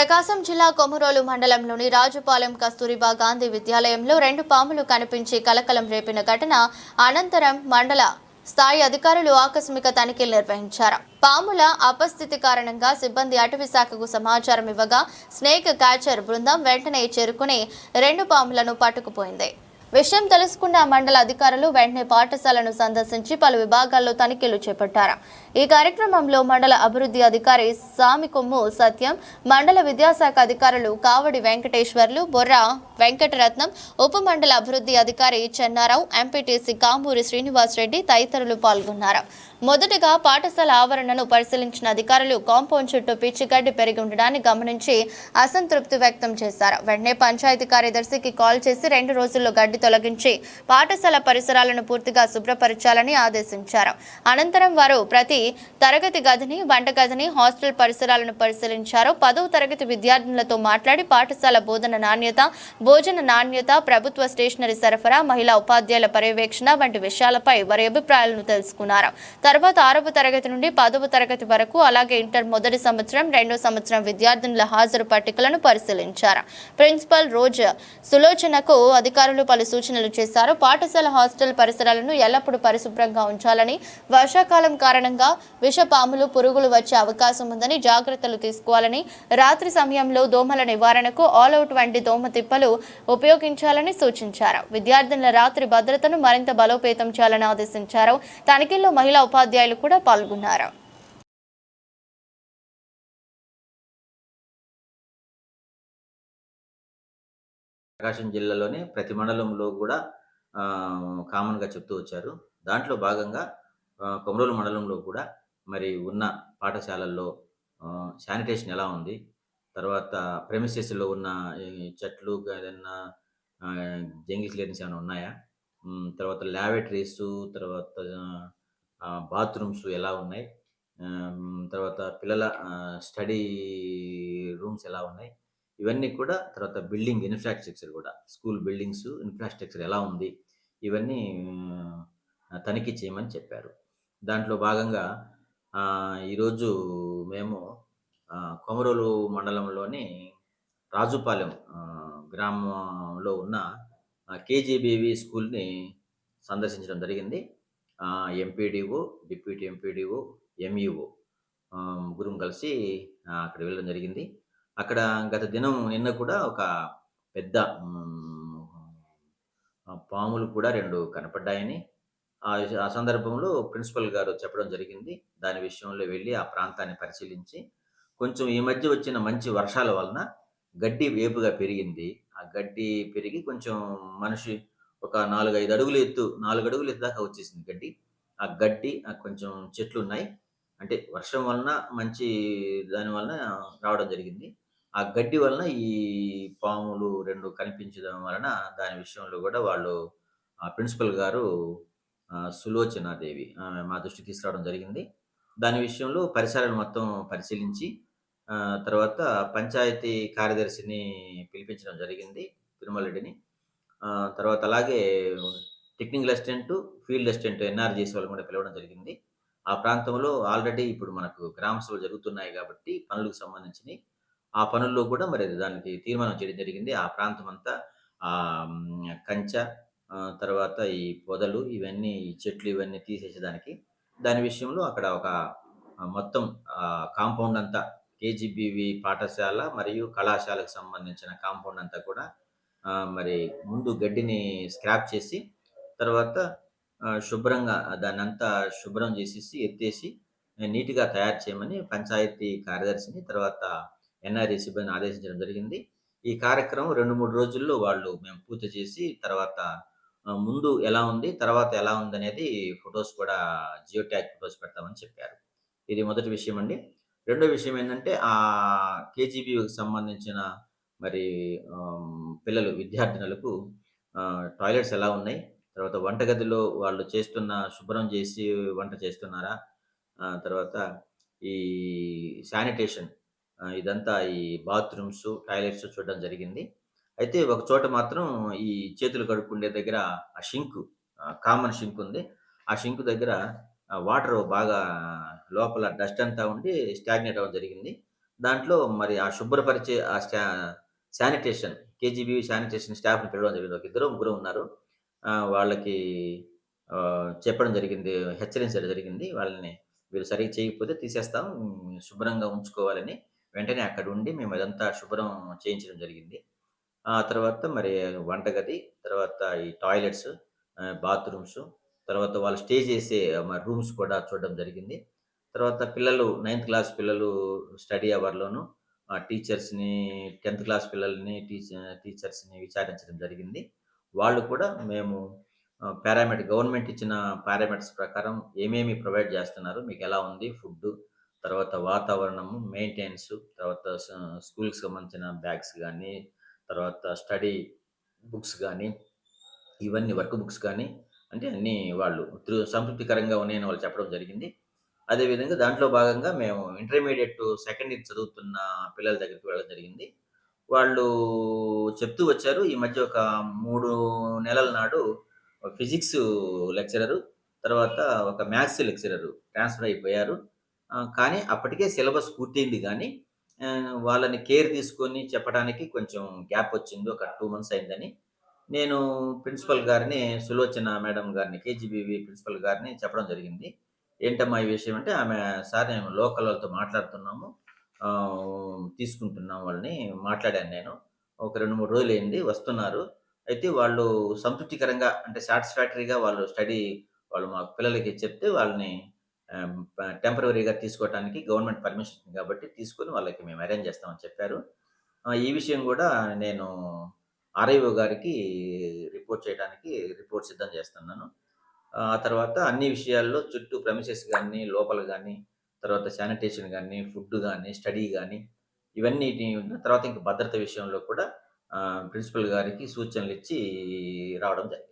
ప్రకాశం జిల్లా కొమురోలు మండలంలోని రాజుపాలెం కస్తూరిబా గాంధీ విద్యాలయంలో రెండు పాములు కనిపించి కలకలం రేపిన ఘటన అనంతరం మండల స్థాయి అధికారులు ఆకస్మిక తనిఖీలు నిర్వహించారు. పాముల అపస్థితి కారణంగా సిబ్బంది అటవీ శాఖకు సమాచారం ఇవ్వగా స్నేక్ క్యాచర్ బృందం వెంటనే చేరుకుని రెండు పాములను పట్టుకుపోయింది. విషయం తెలుసుకున్న మండల అధికారులు వెంటనే పాఠశాలను సందర్శించి పలు విభాగాల్లో తనిఖీలు చేపట్టారు. ఈ కార్యక్రమంలో మండల అభివృద్ధి అధికారి సామికొమ్ము సత్యం మండల విద్యాశాఖ అధికారులు కావడి వెంకటేశ్వర్లు బొర్రా వెంకటరత్నం ఉప మండల అభివృద్ధి అధికారి చెన్నారావు ఎంపీటీసీ కాంబూరి శ్రీనివాసరెడ్డి తదితరులు పాల్గొన్నారు. మొదటగా పాఠశాల ఆవరణను పరిశీలించిన అధికారులు కాంపౌండ్ చుట్టూ పిచ్చిగడ్డి పెరిగి ఉండడాన్ని గమనించి అసంతృప్తి వ్యక్తం చేశారు. వెంటనే పంచాయతీ కార్యదర్శికి కాల్ చేసి రెండు రోజుల్లో గడ్డి తొలగించి పాఠశాల పరిసరాలను పూర్తిగా శుభ్రపరచాలని ఆదేశించారు. అనంతరం వారు ప్రతి తరగతి గదిని వంటగదిని హాస్టల్ పరిసరాలను పరిశీలించారు. పదవ తరగతి విద్యార్థులతో మాట్లాడి పాఠశాల బోధన నాణ్యత భోజన నాణ్యత ప్రభుత్వ స్టేషనరీ సరఫరా మహిళా ఉపాధ్యాయుల పర్యవేక్షణ వంటి విషయాలపై వారి అభిప్రాయాలను తెలుసుకున్నారు. తర్వాత ఆరవ తరగతి నుండి పదవ తరగతి వరకు అలాగే ఇంటర్ మొదటి సంవత్సరం రెండో సంవత్సరం విద్యార్థినుల హాజరు పట్టికలను పరిశీలించారు. ప్రిన్సిపల్ రోజు సులోచనకు అధికారులు పలు సూచనలు చేశారు. పాఠశాల హాస్టల్ పరిసరాలను ఎల్లప్పుడూ పరిశుభ్రంగా ఉంచాలని వర్షాకాలం కారణంగా విషపాములు పురుగులు వచ్చే అవకాశం ఉందని జాగ్రత్తలు తీసుకోవాలని రాత్రి సమయంలో దోమల నివారణకు ఆల్ అవుట్ వంటి దోమ తిప్పలు ఉపయోగించాలని సూచించారు. విద్యార్థినుల రాత్రి భద్రతను మరింత బలోపేతం చేయాలని ఆదేశించారు. తనిఖీల్లో మహిళా ఉపాధ్యాయులు కూడా పాల్గొన్నారు. ప్రకాశం జిల్లాలోనే ప్రతి మండలంలో కూడా కామన్గా చెప్తూ వచ్చారు. దాంట్లో భాగంగా కొమరూలు కొమరోలు మండలంలో కూడా మరి ఉన్న పాఠశాలల్లో శానిటేషన్ ఎలా ఉంది? తర్వాత ప్రెమిసెస్లో ఉన్న చెట్లు ఏదైనా జంగిల్ క్లియరెన్స్ ఏమైనా ఉన్నాయా? తర్వాత ల్యాబరేటరీస్ తర్వాత బాత్రూమ్స్ ఎలా ఉన్నాయి? తర్వాత పిల్లల స్టడీ రూమ్స్ ఎలా ఉన్నాయి? ఇవన్నీ కూడా తర్వాత బిల్డింగ్ ఇన్ఫ్రాస్ట్రక్చర్ కూడా స్కూల్ బిల్డింగ్స్ ఇన్ఫ్రాస్ట్రక్చర్ ఎలా ఉంది? ఇవన్నీ తనిఖీ చేయమని చెప్పారు. దాంట్లో భాగంగా ఈరోజు మేము కొమరోలు మండలంలోని రాజుపాలెం గ్రామంలో ఉన్న కేజీబీవి స్కూల్ని సందర్శించడం జరిగింది. ఎంపీడీఓ డిప్యూటీ ఎంపీడీఓ ఎంఈఓ ముగ్గురం కలిసి అక్కడ వెళ్ళడం జరిగింది. అక్కడ గత దినం నిన్న కూడా ఒక పెద్ద పాములు కూడా రెండు కనపడ్డాయని ఆ సందర్భంలో ప్రిన్సిపల్ గారు చెప్పడం జరిగింది. దాని విషయంలో వెళ్ళి ఆ ప్రాంతాన్ని పరిశీలించి కొంచెం ఈ మధ్య వచ్చిన మంచి వర్షాల వలన గడ్డి వేపుగా పెరిగింది. ఆ గడ్డి పెరిగి కొంచెం మనిషి ఒక నాలుగు ఐదు అడుగులు ఎత్తు నాలుగు అడుగులు ఎత్తు దాకా వచ్చేసింది గడ్డి. ఆ గడ్డి కొంచెం చెట్లు ఉన్నాయి అంటే వర్షం వలన మంచి దాని వలన రావడం జరిగింది. ఆ గడ్డి వలన ఈ పాములు రెండు కనిపించడం వలన దాని విషయంలో కూడా వాళ్ళు ఆ ప్రిన్సిపల్ గారు సులోచనా సులోచనాదేవి ఆమె మా దృష్టికి తీసుకురావడం జరిగింది. దాని విషయంలో పరిసరాలను మొత్తం పరిశీలించి తర్వాత పంచాయతీ కార్యదర్శిని పిలిపించడం జరిగింది తిరుమల రెడ్డిని తర్వాత అలాగే technical assistant field assistant NRGC వాళ్ళు కూడా పిలవడం జరిగింది. ఆ ప్రాంతంలో ఆల్రెడీ ఇప్పుడు మనకు గ్రామ సభలు జరుగుతున్నాయి కాబట్టి పనులకు సంబంధించినవి. ఆ పనుల్లో కూడా మరి దానికి తీర్మానం చేయడం జరిగింది. ఆ ప్రాంతం అంతా ఆ కంచ కంచె తర్వాత ఈ పొదలు ఇవన్నీ ఈ చెట్లు ఇవన్నీ తీసేసేదానికి దాని విషయంలో అక్కడ ఒక మొత్తం కాంపౌండ్ అంతా కేజీబీవి పాఠశాల మరియు కళాశాలకు సంబంధించిన కాంపౌండ్ అంతా కూడా మరి ముందు గడ్డిని స్క్రాప్ చేసి తర్వాత శుభ్రంగా దాన్ని అంతా శుభ్రం చేసేసి ఎత్తేసి నీట్గా తయారు చేయమని పంచాయతీ కార్యదర్శిని తర్వాత ఎన్ఆర్ఈ సిబ్బందిని ఆదేశించడం జరిగింది. ఈ కార్యక్రమం రెండు మూడు రోజుల్లో వాళ్ళు మేము పూర్తి చేసి తర్వాత ముందు ఎలా ఉంది తర్వాత ఎలా ఉంది అనేది ఫొటోస్ కూడా జియో ట్యాగ్ ఫొటోస్ పెడతామని చెప్పారు. ఇది మొదటి విషయం అండి. రెండో విషయం ఏంటంటే ఆ కేజీబీకి సంబంధించిన మరి పిల్లలు విద్యార్థినులకు టాయిలెట్స్ ఎలా ఉన్నాయి? తర్వాత వంటగదిలో వాళ్ళు చేస్తున్న శుభ్రం చేసి వంట చేస్తున్నారా? తర్వాత ఈ శానిటేషన్ ఇదంతా ఈ బాత్రూమ్స్ టాయిలెట్స్ చూడడం జరిగింది. అయితే ఒక చోట మాత్రం ఈ చేతులు కడుక్కునే దగ్గర ఆ షింక్ కామన్ షింక్ ఉంది. ఆ షింక్ దగ్గర వాటర్ బాగా లోపల డస్ట్ అంతా ఉండి స్టాగ్నేట్ అవ్వడం జరిగింది దాంట్లో మరి ఆ శుభ్రపరిచే ఆ స్టా శానిటేషన్ కేజీబీ శానిటేషన్ స్టాఫ్‌ని పిలవడం జరిగింది. ఒక ఇద్దరు ముగ్గురు ఉన్నారు. వాళ్ళకి చెప్పడం జరిగింది. హెచ్చరించడం జరిగింది. వాళ్ళని వీరు సరిగ్గా చేయకపోతే తీసేస్తాం. శుభ్రంగా ఉంచుకోవాలని. వెంటనే అక్కడ ఉండి మేము అదంతా శుభ్రం చేయించడం జరిగింది. ఆ తర్వాత మరి వంటగది, తర్వాత ఈ టాయిలెట్స్, బాత్రూమ్స్, తర్వాత వాళ్ళు స్టే చేసే మరి రూమ్స్ కూడా చూడడం జరిగింది. తర్వాత పిల్లలు నైన్త్ క్లాస్ పిల్లలు స్టడీ అవర్‌లోను టీచర్స్‌ని 10థ్ క్లాస్ పిల్లల్ని టీచర్ టీచర్స్‌ని విచారించడం జరిగింది. వాళ్ళు కూడా మేము పారామెట్ గవర్నమెంట్ ఇచ్చిన పారామీటర్స్ ప్రకారం ఏమేమి ప్రొవైడ్ చేస్తున్నారు? మీకు ఎలా ఉంది ఫుడ్ తర్వాత వాతావరణము, మెయింటెనెన్స్, తర్వాత స్కూల్‌కి సంబంధించిన బ్యాగ్స్ కానీ తర్వాత స్టడీ బుక్స్ కానీ ఇవన్నీ వర్క్ బుక్స్ కానీ అంటే అన్నీ వాళ్ళు సంతృప్తికరంగా ఉన్నాయని వాళ్ళు చెప్పడం జరిగింది. అదేవిధంగా దాంట్లో భాగంగా మేము ఇంటర్మీడియట్ సెకండ్ ఇయర్ చదువుతున్న పిల్లల దగ్గరికి వెళ్ళడం జరిగింది. వాళ్ళు చెప్తూ వచ్చారు. ఈ మధ్య ఒక మూడు నెలల నాడు ఫిజిక్స్ లెక్చరరు, తర్వాత ఒక మ్యాథ్స్ లెక్చరరు ట్రాన్స్‌ఫర్ అయిపోయారు. కానీ అప్పటికే సిలబస్ పూర్తయింది కానీ వాళ్ళని కేర్ తీసుకొని చెప్పడానికి కొంచెం గ్యాప్ వచ్చింది. ఒక టూ మంత్స్ అయిందని. నేను ప్రిన్సిపల్ గారిని సులోచన మేడం గారిని కేజీబీవీ ప్రిన్సిపల్ గారిని చెప్పడం జరిగింది. ఏంటమ్మా ఈ విషయం అంటే ఆమె సార్ మేము లోకల్ వాళ్ళతో మాట్లాడుతున్నాము. తీసుకుంటున్నాం వాళ్ళని మాట్లాడాను నేను. ఒక రెండు మూడు రోజులు అయింది వస్తున్నారు. అయితే వాళ్ళు సంతృప్తికరంగా అంటే సాటిస్ఫాక్టరీగా వాళ్ళు స్టడీ వాళ్ళు మా పిల్లలకి చెప్తే వాళ్ళని టెంపరీగా తీసుకోవడానికి తీసుకోవటానికి గవర్నమెంట్ పర్మిషన్ కాబట్టి తీసుకొని వాళ్ళకి మేము అరేంజ్ చేస్తామని చెప్పారు. ఈ విషయం కూడా నేను ఆర్‌ఐఓ గారికి రిపోర్ట్ చేయడానికి రిపోర్ట్ సిద్ధం చేస్తున్నాను. ఆ తర్వాత అన్ని విషయాల్లో చుట్టూ ప్రెమిసెస్ కానీ లోపల కానీ తర్వాత శానిటేషన్ కానీ ఫుడ్ కానీ స్టడీ కానీ ఇవన్నీ తర్వాత ఇంక భద్రత విషయంలో కూడా ప్రిన్సిపల్ గారికి సూచనలు ఇచ్చి రావడం జరిగింది.